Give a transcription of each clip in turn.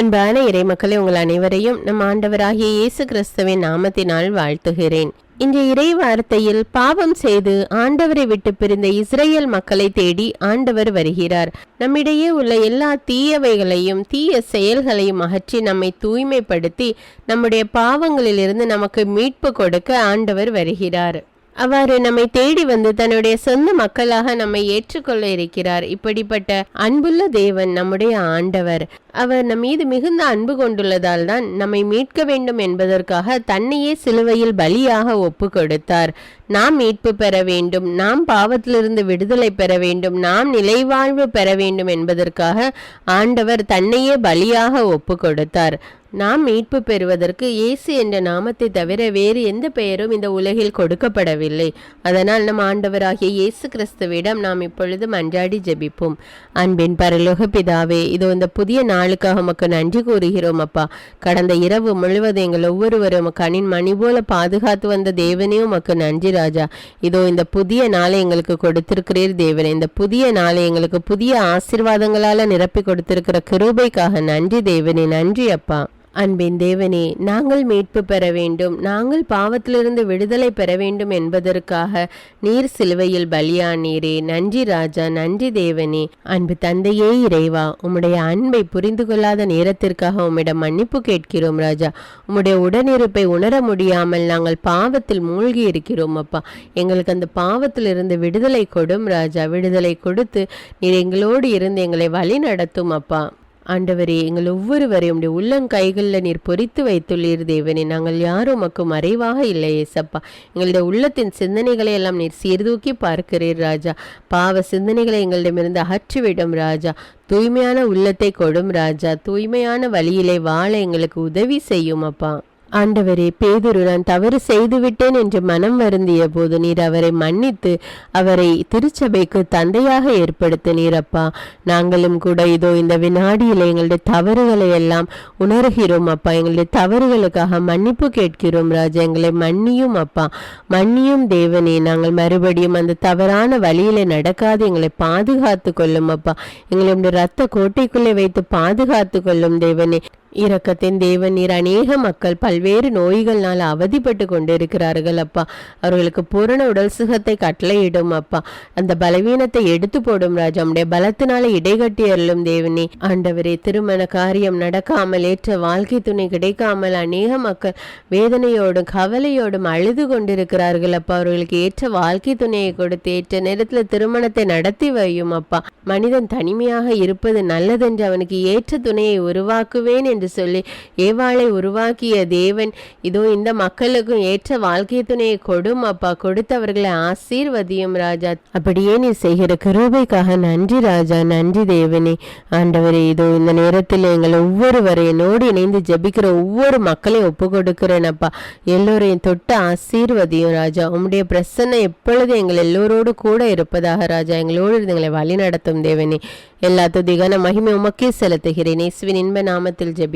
அன்பான இறைமக்களே உங்கள் அனைவரையும் நம் ஆண்டவராகிய இயேசு கிறிஸ்துவின் நாமத்தினால் வாழ்த்துகிறேன். இன்றைய இறை வார்த்தையில் பாவம் செய்து ஆண்டவரை விட்டு பிரிந்த இஸ்ரேல் மக்களை தேடி ஆண்டவர் வருகிறார். நம்மிடையே உள்ள எல்லா தீயவைகளையும் தீய செயல்களையும் அகற்றி நம்மை தூய்மைப்படுத்தி நம்முடைய பாவங்களிலிருந்து நமக்கு மீட்பு கொடுக்க ஆண்டவர் வருகிறார். அவ்வாறு நம்மை தேடி வந்து தன்னுடைய சொந்த மக்களாக நம்மை ஏற்றுக்கொள்ள இருக்கிறார். இப்படிப்பட்ட அன்புள்ள தேவன் நம்முடைய ஆண்டவர். அவர் நம் மீது மிகுந்த அன்பு கொண்டுள்ளதால் தான் நம்மை மீட்க வேண்டும் என்பதற்காக தன்னையே சிலுவையில் பலியாக ஒப்பு கொடுத்தார். நாம் மீட்பு பெற வேண்டும் நாம் பாவத்திலிருந்து விடுதலை பெற வேண்டும் நாம் நிலைவாழ்வு பெற வேண்டும் என்பதற்காக ஆண்டவர் தன்னையே பலியாக ஒப்பு கொடுத்தார். நாம் மீட்பு பெறுவதற்கு இயேசு என்ற நாமத்தை தவிர வேறு எந்த பெயரும் இந்த உலகில் கொடுக்கப்படவில்லை. அதனால் நம் ஆண்டவராகிய இயேசு கிறிஸ்துவிடம் நாம் இப்பொழுது மன்றாடி ஜெபிப்போம். அன்பின் பரலோக பிதாவே இதோ இந்த புதிய நாளுக்காக உமக்கு நன்றி கூறுகிறோம் அப்பா. கடந்த இரவு முழுவதும் எங்கள் ஒவ்வொருவரும் கணின் மணி போல பாதுகாத்து வந்த தேவனே உமக்கு நன்றி ராஜா. இதோ இந்த புதிய நாளை எங்களுக்கு கொடுத்திருக்கிறீர் தேவனே. இந்த புதிய நாளை எங்களுக்கு புதிய ஆசிர்வாதங்களால நிரப்பி கொடுத்திருக்கிற கிருபைக்காக நன்றி தேவனே. நன்றி அப்பா. அன்பின் தேவனே நாங்கள் மீட்பு பெற வேண்டும். நாங்கள் பாவத்திலிருந்து விடுதலை பெற வேண்டும் என்பதற்காக நீர் சிலுவையில் பலியானீரே. நன்றி ராஜா நன்றி தேவனே. அன்பு தந்தையே இறைவா உம்முடைய அன்பை புரிந்து கொள்ளாத நேரத்திற்காக உம்மிடம் மன்னிப்பு கேட்கிறோம் ராஜா. உம்முடைய உடனிருப்பை உணர முடியாமல் நாங்கள் பாவத்தில் மூழ்கி இருக்கிறோம் அப்பா. எங்களுக்கு அந்த பாவத்திலிருந்து விடுதலை கொடும் ராஜா. விடுதலை கொடுத்து நீர் எங்களோடு இருந்து எங்களை வழி நடத்தும் அப்பா. ஆண்டவரே எங்கள் ஒவ்வொருவரையும் உடைய உள்ளங்கைகளில் நீர் பொறித்து வைத்துள்ளீர் தேவனே. நாங்கள் யாரும் உமக்கு மறைவாக இல்லை ஏசப்பா. எங்களுடைய உள்ளத்தின் சிந்தனைகளை எல்லாம் நீர் சீர்தூக்கி பார்க்கிறீர் ராஜா. பாவ சிந்தனைகளை எங்களிடமிருந்து அகற்றிவிடும் ராஜா. தூய்மையான உள்ளத்தை கொடும் ராஜா. தூய்மையான வழியிலே வாழ எங்களுக்கு உதவி செய்யும் அப்பா. ஆண்டவரே பேதுரு நான் தவறு செய்துவிட்டேன் என்று மனம் வருந்திய போது நீர் அவரை மன்னித்து அவரை திருச்சபைக்கு தந்தையாக ஏற்படுத்தினீர் அப்பா நாங்களும் கூட இதோ இந்த வினாடியில் எங்களுடைய தவறுகளை எல்லாம் உணர்கிறோம் அப்பா. எங்களுடைய தவறுகளுக்காக மன்னிப்பு கேட்கிறோம் ராஜா. எங்களை மன்னியும் அப்பா. மன்னியும் தேவனே நாங்கள் மறுபடியும் அந்த தவறான வழியில நடக்காது. எங்களை பாதுகாத்து கொள்ளும் அப்பா. எங்களுடைய ரத்த கோட்டைக்குள்ளே வைத்து பாதுகாத்து கொள்ளும் தேவனே. இரக்கத்தின் தேவன் நீர் அநேக மக்கள் பல்வேறு நோய்கள்னால் அவதிப்பட்டு கொண்டிருக்கிறார்கள் அப்பா. அவர்களுக்கு பூரண உடல் சுகத்தை கட்டளையிடும் அப்பா. அந்த பலவீனத்தை எடுத்து போடும் ராஜா. உடைய பலத்தினால இடைகட்டி அருளும் தேவனே. ஆண்டவரே திருமண காரியம் நடக்காமல் ஏற்ற வாழ்க்கை துணை கிடைக்காமல் அநேக மக்கள் வேதனையோடும் கவலையோடும் அழுது கொண்டிருக்கிறார்கள் அப்பா. அவர்களுக்கு ஏற்ற வாழ்க்கை துணையை கொடுத்து ஏற்ற நேரத்தில் திருமணத்தை நடத்தி வையும் அப்பா. மனிதன் தனிமையாக இருப்பது நல்லதென்று அவனுக்கு ஏற்ற துணையை உருவாக்குவேன் என்று என்று சொல்லி ஏவாளை உருவாக்கிய தேவன் இதோ இந்த மக்களுக்கும் ஏற்ற வாழ்க்கை துணையை கொடும் அப்பா கொடுத்தவர்களை ஆசீர்வதியும் ராஜா. அப்படியே நீ செய்கிற கிருபைக்காக நன்றி ராஜா நன்றி தேவனே. ஆண்டவரே இதோ இந்த நேரத்தில் எங்கள் ஒவ்வொருவரையும் இணைந்து ஜபிக்கிற ஒவ்வொரு மக்களையும் ஒப்பு கொடுக்கிறேன் அப்பா. எல்லோரையும் தொட்டு ஆசீர்வதியும் ராஜா. உம்முடைய பிரசன்னம் எப்பொழுது எங்கள் எல்லோரோடு கூட இருப்பதாக ராஜா. எங்களோடு இருந்து எங்களை வழி நடத்தும் தேவனே. எல்லா துதிகான மகிமை உமக்கே செலுத்துகிறேன். இயேசுவின் இன்ப நாமத்தில் ஜபி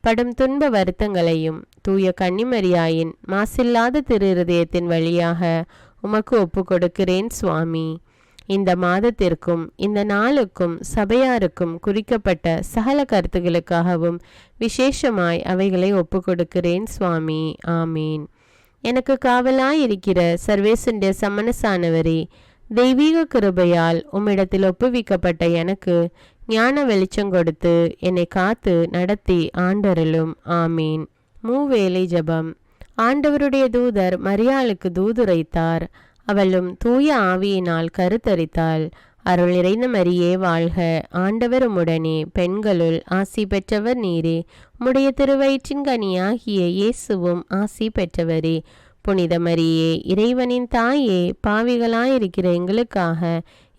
படும் துன்ப வருத்தங்களையும் தூய கன்னிமரியாயின் மாசில்லாத திரு வழியாக உமக்கு ஒப்பு கொடுக்கிறேன் சுவாமி. இந்த மாதத்திற்கும் இந்த நாளுக்கும் சபையாருக்கும் குறிக்கப்பட்ட சகல கருத்துகளுக்காகவும் விசேஷமாய் அவைகளை ஒப்பு கொடுக்கிறேன் சுவாமி. ஆமீன். எனக்கு காவலாயிருக்கிற சர்வேசுண்டிய சமணசானவரே தெய்வீக கிருபையால் உம்மிடத்தில் ஒப்புவிக்கப்பட்ட எனக்கு ஞான வெளிச்சம் கொடுத்து என்னை காத்து நடத்தி ஆண்டருளும். ஆமீன். மூவேலை ஜபம். ஆண்டவருடைய தூதர் மரியாளுக்கு தூதுரைத்தார். அவளும் தூய ஆவியினால் கருத்தரித்தாள். அருள் நிறைந்த மரியே வாழ்க. ஆண்டவர் உடனே பெண்களுள் ஆசி பெற்றவர் நீரே. முடைய திருவயிற்றின் கனியாகிய இயேசுவும் ஆசி பெற்றவரே. புனித மரியே இறைவனின் தாயே பாவிகளாயிருக்கிற எங்களுக்காக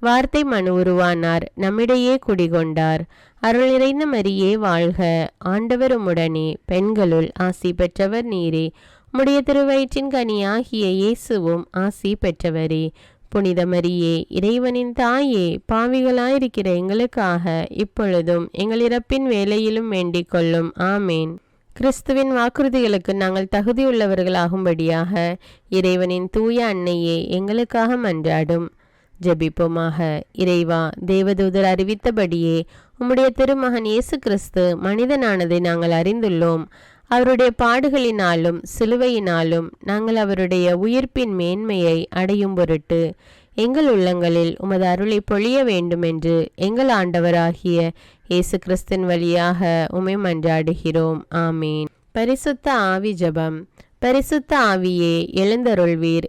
வார்த்தை மனு உருவானார். நம்மிடையே குடிகொண்டார். அருள் நிறைந்த மரியே வாழ்க. ஆண்டவர் உம்முடனே. பெண்களுள் ஆசி பெற்றவர் நீரே. உம்முடைய திருவயிற்றின் கனியாகிய இயேசுவும் ஆசி பெற்றவரே. புனித மரியே இறைவனின் தாயே பாவிகளாயிருக்கிற எங்களுக்காக இப்பொழுதும் எங்கள் இறப்பின் வேலையிலும் வேண்டிக் கொள்ளும். ஆமேன். கிறிஸ்துவின் வாக்குறுதிகளுக்கு நாங்கள் தகுதியுள்ளவர்களாகும்படியாக இறைவனின் தூய அன்னையே எங்களுக்காக மன்றாடும். ஜெபிப்போமாக. இறைவா தேவதூதர் அறிவித்தபடியே உம்முடைய திருமகன் இயேசு கிறிஸ்து மனிதனானதை நாங்கள் அறிந்துள்ளோம். அவருடைய பாடுகளினாலும் சிலுவையினாலும் நாங்கள் அவருடைய உயிர்ப்பின் மேன்மையை அடையும் பொருட்டு எங்கள் உள்ளங்களில் உமது அருளை பொழிய வேண்டுமென்று எங்கள் ஆண்டவராகிய இயேசு கிறிஸ்தின் வழியாக உமை மன்றாடுகிறோம். ஆமீன். பரிசுத்த ஆவி ஜபம். பரிசுத்த ஆவியே எழுந்தருள்வீர்.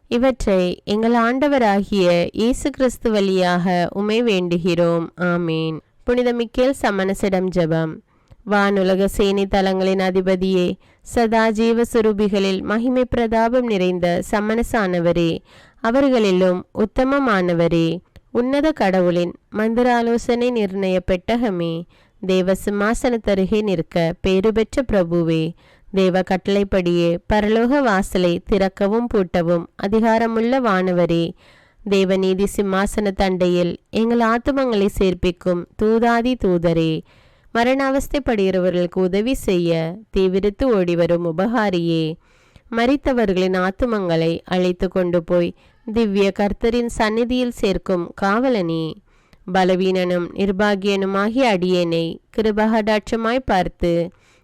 இவற்றை எங்கள் ஆண்டவராகிய இயேசு கிறிஸ்து வழியாக உமை வேண்டுகிறோம். ஆமீன். புனித மிக்கேல் சமணசிடம் ஜெபம். வானுலக சேனை தலங்களின் அதிபதியே சதா ஜீவ சுரூபிகளில் மகிமை பிரதாபம் நிறைந்த சமணசானவரே அவர்களிலும் உத்தமமானவரே உன்னத கடவுளின் மந்திராலோசனை நிர்ணய பெட்டகமே தேவ சிம்மாசனத்தருகே நிற்க பேறு பெற்ற பிரபுவே தேவ கட்டளைப்படியே பரலோக வாசலை திறக்கவும் பூட்டவும் அதிகாரமுள்ள வானவரே தேவநீதி சிம்மாசன தண்டையில் எங்கள் ஆத்துமங்களை சேர்ப்பிக்கும் தூதாதி தூதரே மரணாவஸ்தைப்படுகிறவர்களுக்கு உதவி செய்ய தீவிரித்து ஓடிவரும் உபகாரியே மறித்தவர்களின் ஆத்துமங்களை அழைத்து கொண்டு போய் திவ்ய கர்த்தரின் சந்நிதியில் சேர்க்கும் காவலனே பலவீனனும் நிர்பாகியனுமாகிய அடியேனை கிருபகடாட்சமாய் பார்த்து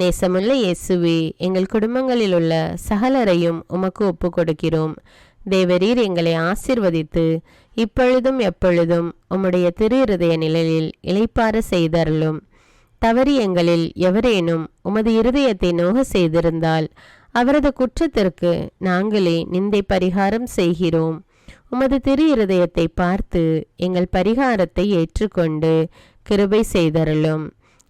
நேசமுள்ள இயேசுவே எங்கள் குடும்பங்களில் உள்ள சகலரையும் உமக்கு ஒப்பு கொடுக்கிறோம் தேவரீர் எங்களை ஆசிர்வதித்து இப்பொழுதும் எப்பொழுதும் உம்முடைய திரு இருதய நிழலில் இளைப்பார செய்தருளும். தவறி எங்களில் எவரேனும் உமது இருதயத்தை நோக செய்திருந்தால் அவரது குற்றத்திற்கு நாங்களே நிந்தை பரிகாரம் செய்கிறோம். உமது திரு இருதயத்தை பார்த்து எங்கள் பரிகாரத்தை ஏற்றுக்கொண்டு கிருபை செய்தருளும்.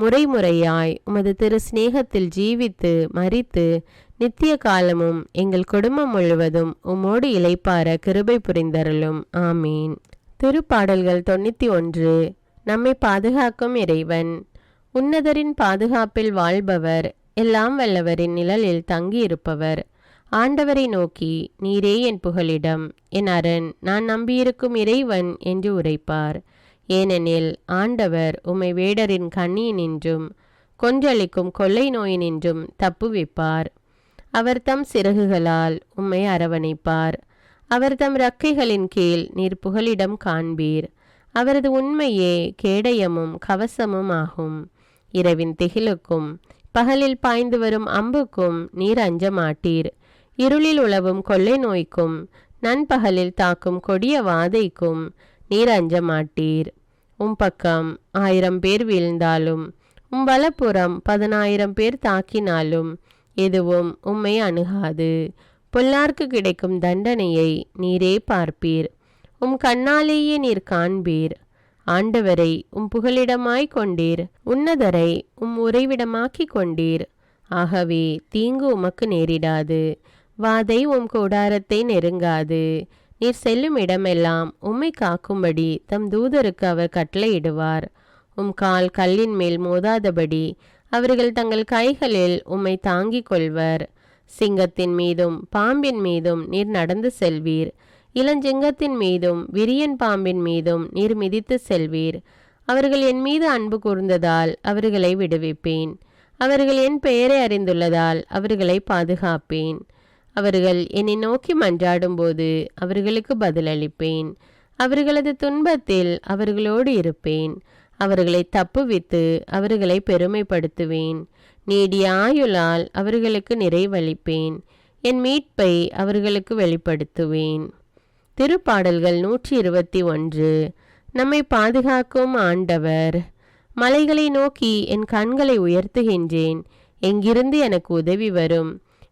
முறை முறையாய் உமது திரு சிநேகத்தில் ஜீவித்து மரித்து நித்திய காலமும் எங்கள் குடும்பம் முழுவதும் உம்மோடு இழைப்பார கிருபை புரிந்தருளும். ஆமீன். திருப்பாடல்கள் தொண்ணூற்றி ஒன்று. நம்மை பாதுகாக்கும் இறைவன். உன்னதரின் பாதுகாப்பில் வாழ்பவர் எல்லாம் வல்லவரின் நிழலில் தங்கியிருப்பவர். ஆண்டவரை நோக்கி நீரே என் புகலிடம். என் அரண் நான் நம்பியிருக்கும் இறைவன் என்று உரைப்பார். ஏனெனில் ஆண்டவர் உம்மை வேடரின் கண்ணியினின்றும் கொன்றளிக்கும் கொள்ளை நோயினின்றும் தப்புவிப்பார். அவர் தம் சிறகுகளால் உம்மை அரவணைப்பார். அவர் தம் ரக்கைகளின் கீழ் நீர் புகலிடம் காண்பீர். அவரது உண்மையே கேடயமும் கவசமும் ஆகும் இரவின் திகிலுக்கும் பகலில் பாய்ந்து வரும் அம்புக்கும் நீர் அஞ்ச மாட்டீர் இருளில் உழவும் கொள்ளை நோய்க்கும் நண்பகலில் தாக்கும் கொடிய வாதைக்கும் நீர் அஞ்ச மாட்டீர் உம் பக்கம் ஆயிரம் பேர் வீழ்ந்தாலும் உம் வலப்புறம் பதினாயிரம் பேர் தாக்கினாலும் எதுவும் உம்மை அணுகாது. பொல்லார்க்கு கிடைக்கும் தண்டனையை நீரே பார்ப்பீர். உம் கண்ணாலேயே நீர் காண்பீர். ஆண்டவரை உம் புகலிடமாய் கொண்டீர். உன்னதரை உம் உறைவிடமாக்கி கொண்டீர். ஆகவே தீங்கு உமக்கு நேரிடாது. வாதை உம் கூடாரத்தை நெருங்காது. நீர் செல்லும் இடமெல்லாம் உம்மை காக்கும்படி தம் தூதருக்கு அவர் கட்டளையிடுவார். உம் கால் கல்லின் மேல் மோதாதபடி அவர்கள் தங்கள் கைகளில் உம்மை தாங்கிக் கொள்வர். சிங்கத்தின் மீதும் பாம்பின் மீதும் நீர் நடந்து செல்வீர். இளஞ்சிங்கத்தின் மீதும் விரியன் பாம்பின் மீதும் நீர் மிதித்து செல்வீர். அவர்கள் என் மீது அன்பு கூர்ந்ததால் அவர்களை விடுவிப்பேன். அவர்கள் என் பெயரை அறிந்துள்ளதால் அவர்களை பாதுகாப்பேன். அவர்கள் என்னை நோக்கி மன்றாடும்போது அவர்களுக்கு பதிலளிப்பேன். அவர்களது துன்பத்தில் அவர்களோடு இருப்பேன். அவர்களை தப்புவித்து அவர்களை பெருமைப்படுத்துவேன். நீடிய ஆயுளால் அவர்களுக்கு நிறைவளிப்பேன். என் மீட்பை அவர்களுக்கு வெளிப்படுத்துவேன். திருப்பாடல்கள் நூற்றி இருபத்தி ஒன்று. நம்மை பாதுகாக்கும் ஆண்டவர். மலைகளை நோக்கி என் கண்களை உயர்த்துகின்றேன். எங்கிருந்து எனக்கு உதவி வரும்?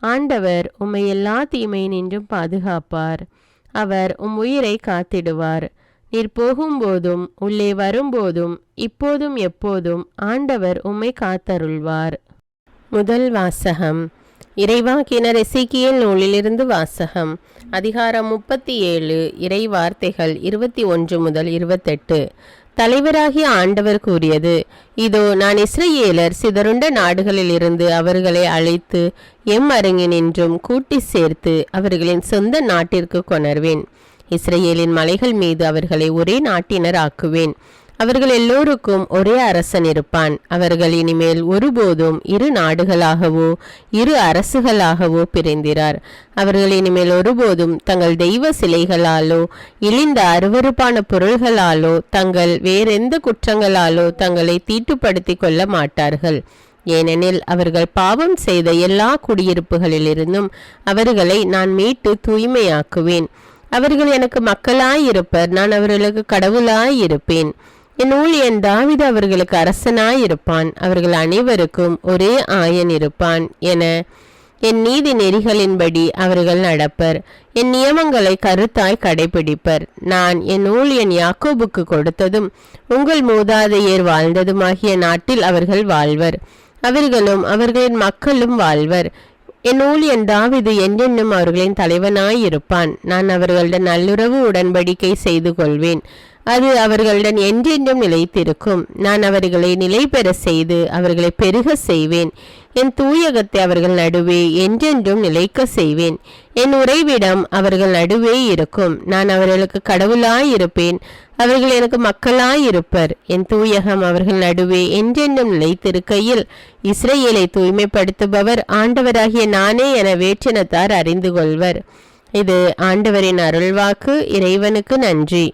ஆண்டவர் உம்மை எல்லா தீமை நின்றும் பாதுகாப்பார். அவர் உம் உயிரை காத்திடுவார். நீர் போகும்போதும் உள்ளே வரும்போதும் இப்போதும் எப்போதும் ஆண்டவர் உம்மை காத்தருள்வார். முதல் வாசகம். இறைவாக்கினர் எசேக்கியேல் நூலிலிருந்து வாசகம். அதிகாரம் முப்பத்தி ஏழு. இறை வார்த்தைகள் இருபத்தி ஒன்று முதல் இருபத்தெட்டு. தலைவராகிய ஆண்டவர் கூறியது இதோ நான் இஸ்ரேலர் சிதறுண்ட நாடுகளிலிருந்து அவர்களை அழைத்து எம் அரங்கினின்றும் கூட்டி சேர்த்து அவர்களின் சொந்த நாட்டிற்கு கொணர்வேன். இஸ்ரேலின் மலைகள் மீது அவர்களை ஒரே நாட்டினர் ஆக்குவேன் அவர்கள் எல்லோருக்கும் ஒரே அரசன் இருப்பான். அவர்கள் இனிமேல் ஒருபோதும் இரு நாடுகளாகவோ இரு அரசுகளாகவோ பிரிந்திரார். அவர்கள் இனிமேல் ஒருபோதும் தங்கள் தெய்வ சிலைகளாலோ இழிந்த அருவருப்பான பொருள்களாலோ தங்கள் வேறெந்த குற்றங்களாலோ தங்களை தீட்டுப்படுத்திக் கொள்ள மாட்டார்கள். ஏனெனில் அவர்கள் பாவம் செய்த எல்லா குடியிருப்புகளிலிருந்தும் அவர்களை நான் மீட்டு தூய்மையாக்குவேன். அவர்கள் எனக்கு மக்களாயிருப்பர் நான் அவர்களுக்கு கடவுளாயிருப்பேன் என் ஊழியன் தாவித அவர்களுக்கு அரசனாயிருப்பான். அவர்கள் அனைவருக்கும் ஒரே ஆயன் இருப்பான் என என் நீதி நெறிகளின்படி அவர்கள் நடப்பர். என் நியமங்களை கருத்தாய் கடைபிடிப்பர். நான் என் ஊழியன் யாக்கோபுக்கு கொடுத்ததும் உங்கள் மூதாதையர் வாழ்ந்ததுமாகிய நாட்டில் அவர்கள் வாழ்வர். அவர்களும் அவர்களின் மக்களும் வாழ்வர். என் ஊழியன் தாவிது என்றென்னும் அவர்களின் தலைவனாயிருப்பான். நான் அவர்களுடன் நல்லுறவு உடன்படிக்கை செய்து கொள்வேன். அது அவர்களுடன் என்றென்றும் நிலைத்திருக்கும். நான் அவர்களை நிலை பெற செய்து அவர்களை பெருக செய்வேன். என் தூயகத்தை அவர்கள் நடுவே என்றென்றும் நிலைக்க செய்வேன். என் உறைவிடம் அவர்கள் நடுவே இருக்கும். நான் அவர்களுக்கு கடவுளாயிருப்பேன். அவர்கள் எனக்கு மக்களாயிருப்பர். என் தூயகம் அவர்கள் நடுவே என்றென்றும் நிலைத்திருக்கையில் இஸ்ரேலை தூய்மைப்படுத்துபவர் ஆண்டவராகிய நானே என வேற்றினத்தார் அறிந்து கொள்வர். இது ஆண்டவரின் அருள்வாக்கு. இறைவனுக்கு நன்றி.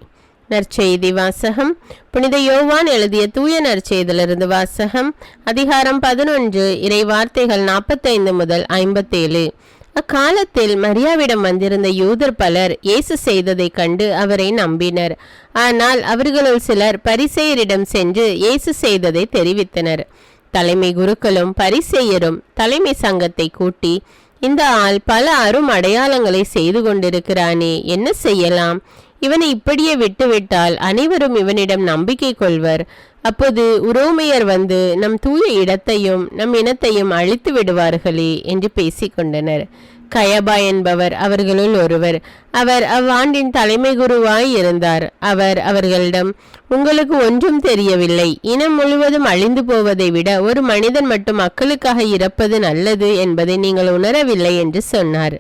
நற்செய்தி வாசகம். புனித யோவான் எழுதிய தூய நற்செய்திலிருந்து வாசகம். அதிகாரம் பதினொன்று. இறை வார்த்தைகள் நாற்பத்தைந்து முதல் ஐம்பத்தேழு. அக்காலத்தில் மரியாவிடம் வந்திருந்த யூதர் பலர் இயேசு செய்ததைக் கண்டு அவரை நம்பினர். ஆனால் அவர்களுள் சிலர் பரிசெயரிடம் சென்று இயேசு செய்ததை தெரிவித்தனர். தலைமை குருக்களும் பரிசெயரும் தலைமை சங்கத்தை கூட்டி இந்த ஆள் பல அரும் அடையாளங்களை செய்து கொண்டிருக்கிறானே என்ன செய்யலாம்? இவனை இப்படியே விட்டுவிட்டால் அனைவரும் இவனிடம் நம்பிக்கை கொள்வர். அப்போது உரோமையர் வந்து நம் தூய இடத்தையும் நம் இனத்தையும் அழித்து விடுவார்களே என்று பேசிக்கொண்டனர். கயபா என்பவர் அவர்களுள் ஒருவர். அவர் அவ்வாண்டின் தலைமை குருவாய் இருந்தார். அவர் அவர்களிடம் உங்களுக்கு ஒன்றும் தெரியவில்லை. இனம் முழுவதும் அழிந்து போவதை விட ஒரு மனிதன் மட்டும் மக்களுக்காக இறப்பது நல்லது என்பதை நீங்கள் உணரவில்லை என்று சொன்னார்.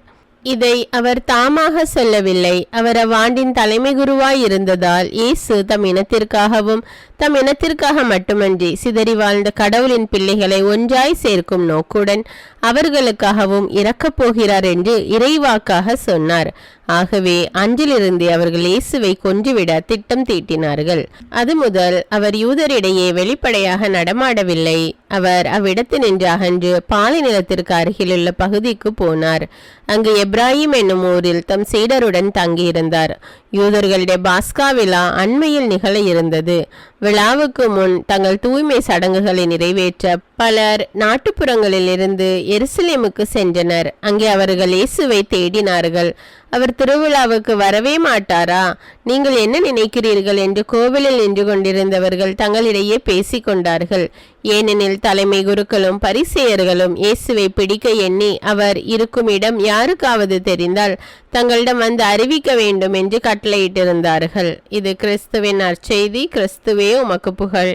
இதை அவர் தாமாக சொல்லவில்லை. அவர் அவ்வாண்டின் தலைமை குருவாய் இருந்ததால் இயேசு தம் இனத்திற்காகவும் தம் இனத்திற்காக மட்டுமன்றி சிதறி வாழ்ந்த கடவுளின் பிள்ளைகளை ஒன்றாய் சேர்க்கும் நோக்குடன் அவர்களுக்காகவும் இறக்கப் போகிறார் என்று இறைவாக்காக சொன்னார். ஆகவே அன்றிலிருந்து அவர்கள் இயேசுவை கொன்றுவிட திட்டம் தீட்டினார்கள். அது முதல் அவர் யூதரிடையே வெளிப்படையாக நடமாடவில்லை. அவர் அவ்விடத்தினின்று அகன்று பாலை நிலத்திற்கு அருகிலுள்ள பகுதிக்கு போனார். அங்கு எப்ராஹிம் என்னும் ஊரில் தம் சீடருடன் தங்கியிருந்தார். யூதர்களுடைய பாஸ்கா விழா அண்மையில் நிகழ இருந்தது. விழாவுக்கு முன் தங்கள் தூய்மை சடங்குகளை நிறைவேற்ற பலர் நாட்டுப்புறங்களில் இருந்து எருசலேமுக்கு சென்றனர். அங்கே அவர்கள் இயேசுவை தேடினார்கள். அவர் திருவிழாவுக்கு வரவே மாட்டாரா? நீங்கள் என்ன நினைக்கிறீர்கள் என்று கோவிலில் நின்று கொண்டிருந்தவர்கள் தங்களிடையே பேசிக் கொண்டார்கள். ஏனெனில் தலைமை குருக்களும் பரிசெயர்களும் இயேசுவை பிடிக்க எண்ணி அவர் இருக்கும் இடம் யாருக்காவது தெரிந்தால் தங்களிடம் வந்து அறிவிக்க வேண்டும் என்று கட்டளையிட்டிருந்தார்கள். இது கிறிஸ்துவின் நற்செய்தி. கிறிஸ்துவே உமக்கு புகழ்.